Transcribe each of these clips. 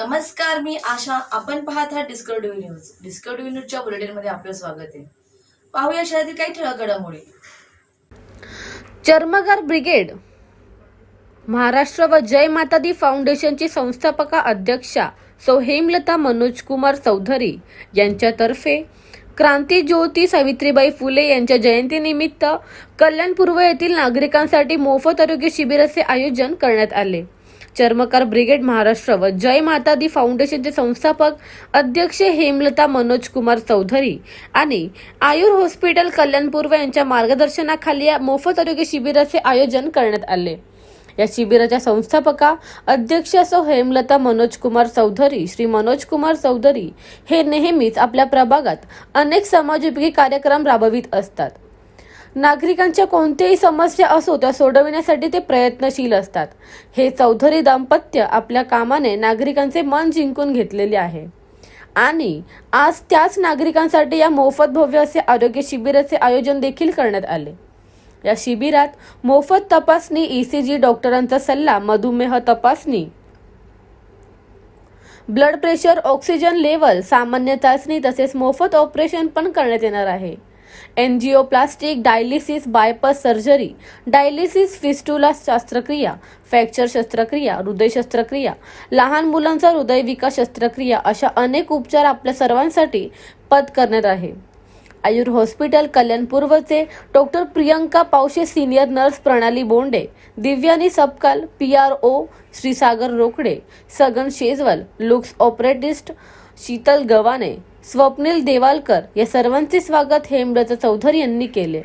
नमस्कार मी आशा. आपण पाहत आहात डिस्कवरी न्यूज डिस्कवरी न्यूजच्या बुलेटिनमध्ये आपलं स्वागत आहे. पाहूया शहरातील काही ठळक घडामोडी चर्मगार ब्रिगेड. महाराष्ट्र व जय माता दी फाउंडेशनची संस्थापका अध्यक्षा सौ हेमलता मनोज कुमार चौधरी यांच्यातर्फे क्रांती ज्योती सावित्रीबाई फुले यांच्या जयंतीनिमित्त कल्याणपूर्व येथील नागरिकांसाठी मोफत आरोग्य शिबिराचे आयोजन करण्यात आले. चर्मकार ब्रिगेड महाराष्ट्र व जय माता दी फाउंडेशनचे संस्थापक अध्यक्ष हेमलता मनोज कुमार चौधरी आणि आयुर हॉस्पिटल कल्याणपूर्व यांच्या मार्गदर्शनाखाली या मोफत आरोग्य शिबिराचे आयोजन करण्यात आले. या शिबिराच्या संस्थापका अध्यक्ष असो हेमलता मनोज कुमार चौधरी श्री मनोज कुमार चौधरी हे नेहमीच आपल्या प्रभागात अनेक समाजोपयोगी कार्यक्रम राबवित असतात. नागरिकांच्या कोणत्याही समस्या असो त्या सोडविण्यासाठी ते प्रयत्नशील असतात. हे चौधरी दाम्पत्य आपल्या कामाने नागरिकांचे मन जिंकून घेतलेले आहे. आणि आज त्याच नागरिकांसाठी या मोफत भव्य असे आरोग्य शिबिराचे आयोजन देखील करण्यात आले. या शिबिरात मोफत तपासणी ईसीजी डॉक्टरांचा सल्ला मधुमेह तपासणी ब्लड प्रेशर ऑक्सिजन लेवल सामान्य चाचणी तसेच मोफत ऑपरेशन पण करण्यात येणार आहे. Angioplasty dialysis bypass surgery dialysis fistula शस्त्रक्रिया फ्रॅक्चर शस्त्रक्रिया हृदय शस्त्रक्रिया लहान मुलांचा हृदय विकास शस्त्रक्रिया अशा अनेक उपचार आपल्या सर्वांसाठी पद करण्यात आहे. Ayur hospital कल्याणपूर्वचे doctor Priyanka Pawshe senior nurse Pranali Bonde Divyani Sabkal P R O Shrisagar Rokde Sagan Shejwal looks ऑपरेटिस्ट शीतल गवाने स्वप्नील देवालकर या सर्वांचे स्वागत हेमलता चौधरी यांनी केले.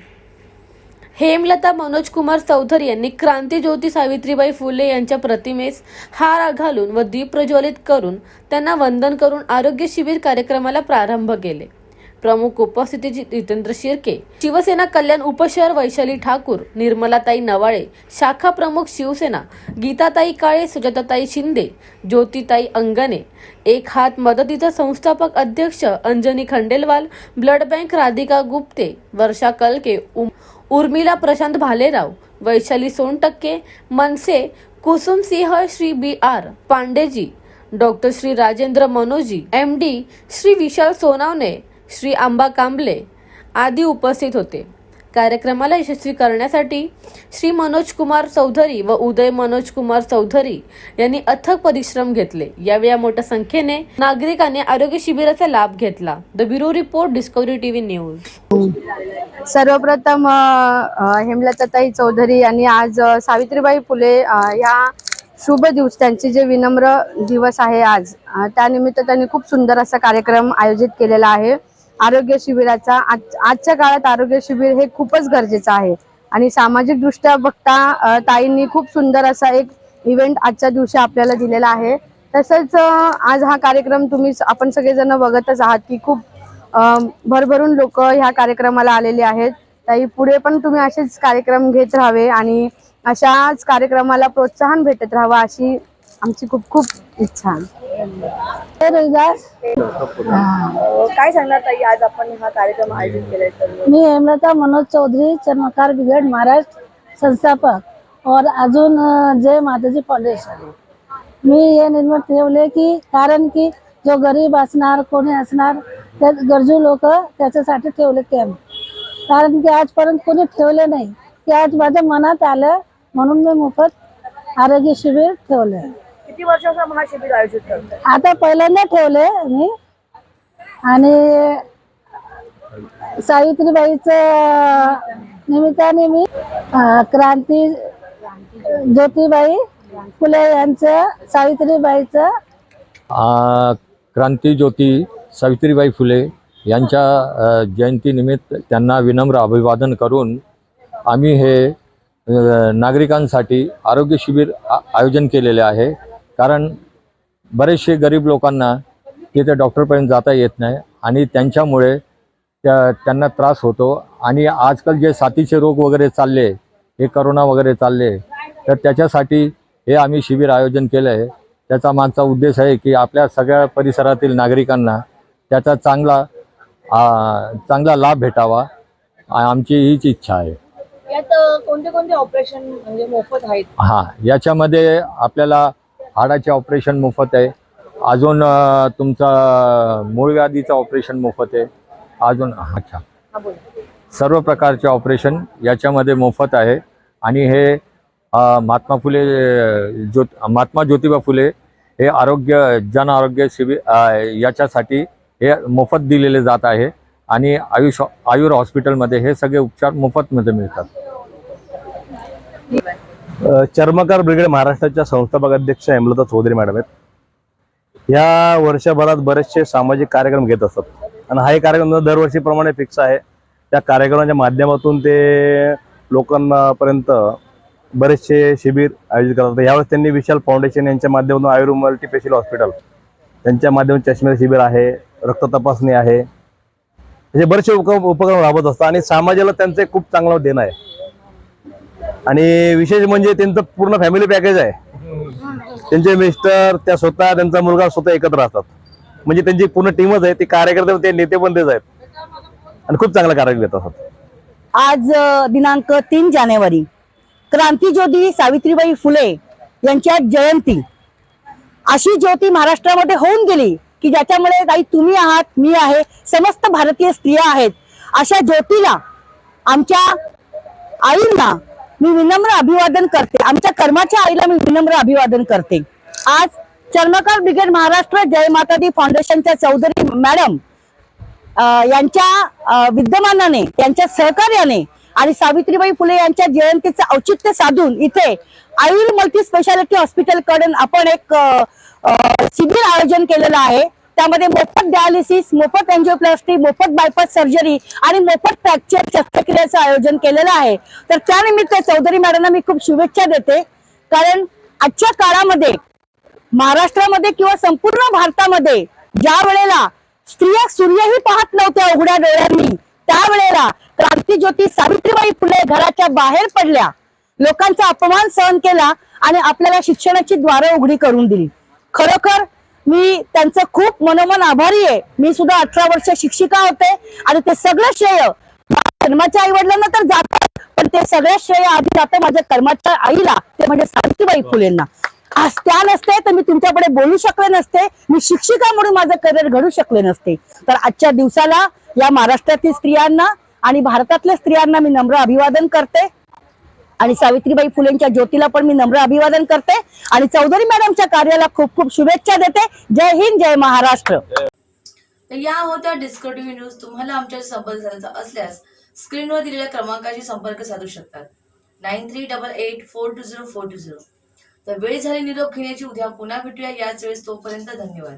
हेमलता मनोज कुमार चौधरी यांनी क्रांती ज्योती सावित्रीबाई फुले यांच्या प्रतिमेस हार घालून व दीप प्रज्वलित करून त्यांना वंदन करून आरोग्य शिबिर कार्यक्रमाला प्रारंभ केले. प्रमुख उपस्थितीची जितेंद्र शिर्के शिवसेना कल्याण उपशहर वैशाली ठाकूर निर्मलाताई नवाळे शाखा प्रमुख शिवसेना गीताताई काळे सुजाताताई शिंदे ज्योतिताई अंगणे एक हात मदतीचा संस्थापक अध्यक्ष अंजनी खंडेलवाल ब्लड बँक राधिका गुप्ते वर्षा कलके उम Urmila Prashant Bhalerao Vaishali Sontakke Manse Kusum Singh Shri B R Pandeji doctor Shri Rajendra Manoji M D Shri Vishal Sonawane Shri Amba Kamble आदी उपस्थित होते. कार्यक्रमाला यशस्वी करण्यासाठी श्री मनोज कुमार चौधरी व उदय मनोज कुमार चौधरी यांनी अथक परिश्रम घेतले. यावेळी या मोठ्या संख्येने नागरिकांनी आरोग्य शिबिराचा लाभ घेतला. The bureau report Discovery TV news. सर्वप्रथम हेमलताताई चौधरी यांनी आज सावित्रीबाई फुले या शुभ दिवस त्यांचे जे विनम्र दिवस आहे आज त्यानिमित्त त्यांनी खूप सुंदर असा कार्यक्रम आयोजित केलेला आहे. आरोग्य शिबिराचा आज आजच्या काळात आरोग्य शिबिर हे खूपच गरजेचं आहे. आणि सामाजिक दृष्ट्या बघता ताईंनी खूप सुंदर असा एक इव्हेंट आजच्या दिवशी आपल्याला दिलेला आहे. तसंच आज हा कार्यक्रम तुम्ही आपण सगळेजण बघतच आहात की खूप भरभरून लोक ह्या कार्यक्रमाला आलेले आहेत. ताई पुढे पण तुम्ही असेच कार्यक्रम घेत राहावे आणि अशाच कार्यक्रमाला प्रोत्साहन भेटत राहावं अशी आमची खूप खूप इच्छा आहे काय सांगणार ताई आज आपण हा कार्यक्रम आयोजित केलाय तर? मी हेमलता मनोज चौधरी चर्मकार ब्रिगेड महाराष्ट्र संस्थापक और अजून जय माताजी फाउंडेशन मी हे निर्णय ठेवले की कारण की जो गरीब असणार कोणी असणार त्या गरजू लोक त्याच्यासाठी ठेवले कॅम्प कारण की आजपर्यंत कोणी ठेवले नाही. की आज माझ्या मनात आलं म्हणून मी मोफत आरोग्य शिबिर ठेवले किती वर्षाचा हा शिबिर आयोजित करतोय? आता पहिल्यांदा ठेवले मी आणि सावित्रीबाईचं निमित्ताने मी क्रांती ज्योतिबाई फुले यांचं सावित्रीबाईचं. आ, क्रांती ज्योती सावित्रीबाई फुले यांच्या जयंतीनिमित्त त्यांना विनम्र अभिवादन करून आम्ही हे नागरिकांसाठी आरोग्य शिबिर आयोजन केलेले आहे. कारण बरेचसे गरीब लोकांना तिथे डॉक्टरपर्यंत जाता येत नाही आणि त्यांच्यामुळे त्या त्यांना त्रास होतो. आणि आजकाल जे साथीचे रोग वगैरे चालले हे करोना वगैरे चालले तर त्याच्यासाठी हे आम्ही शिबिर आयोजन केलं आहे. त्याचा मागचा उद्देश आहे की आपल्या सगळ्या परिसरातील नागरिकांना त्याचा चांगला चांगला लाभ भेटावा. आमची हीच इच्छा आहे. यात कोणते कोणते ऑपरेशन म्हणजे मोफत आहेत? हां याच्यामध्ये आपल्याला हाडाचे ऑपरेशन मोफत आहे. अजून तुमचं मूळ व्याधीचं ऑपरेशन मोफत आहे. अजून अच्छा. सर्व प्रकारचे ऑपरेशन याच्यामध्ये मोफत आहे. आणि हे महात्मा फुले ज्योत महात्मा ज्योतिबा फुले हे आरोग्य जन आरोग्य शिबिर याच्यासाठी हे मोफत दिलेले जात आहे. आणि आयुष आयुर हॉस्पिटलमध्ये हे सगळे उपचार मोफतमध्ये मिळतात. चर्मकार ब्रिगेड महाराष्ट्राच्या संस्थापक अध्यक्ष हेमलता चौधरी मॅडम आहेत. या वर्षभरात बरेचसे सामाजिक कार्यक्रम घेत असतात. आणि हा एक कार्यक्रम दरवर्षीप्रमाणे फिक्स आहे. त्या कार्यक्रमाच्या माध्यमातून ते लोकांपर्यंत बरेचसे शिबिर आयोजित करतात. यावेळेस त्यांनी विशाल फाउंडेशन यांच्या माध्यमातून आयुर्वेद मल्टीपेशल हॉस्पिटल त्यांच्या माध्यमातून चष्म्याचं शिबिर आहे रक्त तपासणी आहे. असे बरेचसे उपक्रम राबवत असतात. आणि समाजाला त्यांचं खूप चांगलं देणं आहे. आणि विशेष म्हणजे त्यांचं पूर्ण फॅमिली पॅकेज आहे. त्यांचे मिस्टर त्या स्वतः त्यांचा मुलगा स्वतः एकत्र असतात. म्हणजे त्यांची पूर्ण टीमच आहे ते कार्यकर्ते ते नेते पण तेच आहेत. आणि खूप चांगला कार्यक्रम घेत असतात. आज दिनांक तीन जानेवारी क्रांतीज्योती सावित्रीबाई फुले यांच्या जयंती. अशी ज्योती महाराष्ट्रामध्ये होऊन गेली की ज्याच्यामुळे काही तुम्ही आहात मी आहे समस्त भारतीय स्त्रिया आहेत. अशा ज्योतीला आमच्या आईंना मी विनम्र अभिवादन करते. आमच्या कर्माच्या आईला मी विनम्र अभिवादन करते. आज चर्मकार ब्रिगेड महाराष्ट्र जय माता दी फाउंडेशनच्या चौधरी मॅडम यांच्या विद्यमानाने यांच्या सहकार्याने आणि सावित्रीबाई फुले यांच्या जयंतीचं औचित्य साधून इथे आयुर मल्टी स्पेशालिटी हॉस्पिटलकडून आपण एक शिबिर आयोजन केलेलं आहे. त्यामध्ये मोफत डायलिसिस मोफत एन्जिओप्लास्टी मोफत बायपास सर्जरी आणि मोफत फ्रॅक्चर शस्त्रक्रियेचं आयोजन केलेलं आहे. तर त्यानिमित्त चौधरी मॅडमना मी खूप शुभेच्छा देते. कारण आजच्या काळामध्ये महाराष्ट्रामध्ये किंवा संपूर्ण भारतामध्ये ज्या वेळेला स्त्रिया सूर्यही पाहत नव्हत्या उघड्या डोळ्यांनी त्यावेळेला क्रांतीज्योती सावित्रीबाई फुले घराच्या बाहेर पडल्या. लोकांचा अपमान सहन केला आणि आपल्याला शिक्षणाची द्वारं उघडी करून दिली. खरोखर मी त्यांचं खूप मनोमन आभारी आहे. मी सुद्धा अठरा वर्ष शिक्षिका होते आणि ते सगळं श्रेय कर्माच्या जन्माच्या आई वडिलांना तर जातात पण ते सगळं श्रेय आधी जातं माझ्या कर्माच्या आईला ते म्हणजे सावित्रीबाई फुलेंना. आज त्या नसते तर मी तुमच्याकडे बोलू शकले नसते. मी शिक्षिका म्हणून माझं करिअर घडू शकले नसते. तर आजच्या दिवसाला या महाराष्ट्रातील स्त्रियांना आणि भारतातल्या स्त्रियांना मी नम्र अभिवादन करते. आणि सावित्रीबाई फुलेंच्या ज्योतीला पण मी नम्र अभिवादन करते. आणि चौधरी मॅडमच्या कार्याला खूप खूप शुभेच्छा देते. जय हिंद जय महाराष्ट्र. तर या होत्या डिस्को टीव्ही न्यूज तुम्हाला आमच्याशी संपर्क साधायचा असल्यास स्क्रीनवर दिलेल्या क्रमांकाशी संपर्क साधू शकतात. Nine three double eight four two zero four two zero तर वेळ झाली निरोप घेण्याची उद्या पुन्हा भेटूया. याच वेळेस तोपर्यंत धन्यवाद.